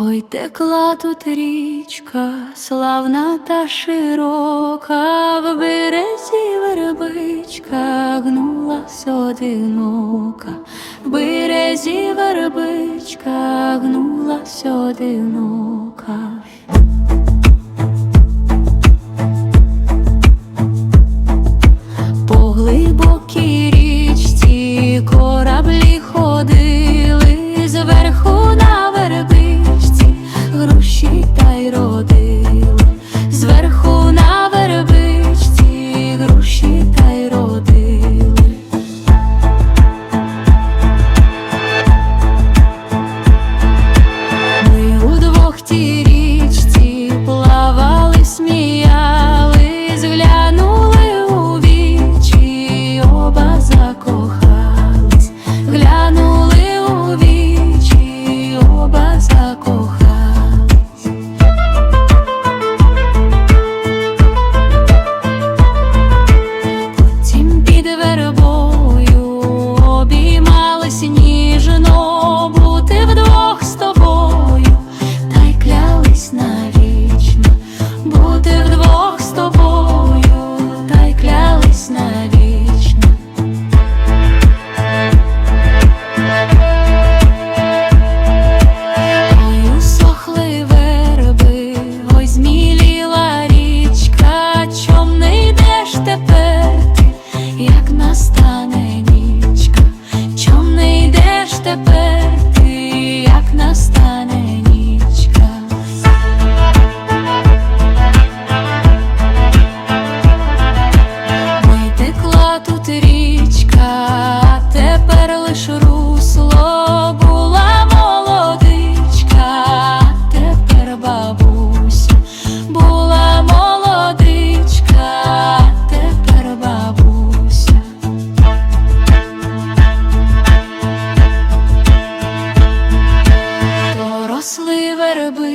Ой, текла тут річка, славна та широка, в березі вербичка гнулась одинока, в березі вербичка гнулась одинока. По глибокій річці кораблі ходили, зверху на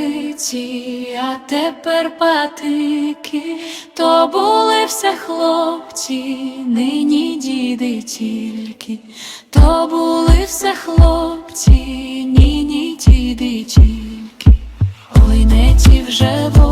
криці, а тепер патики, то були все хлопці, нині діди тільки, то були все хлопці, нині діди тільки, ой не ті вже.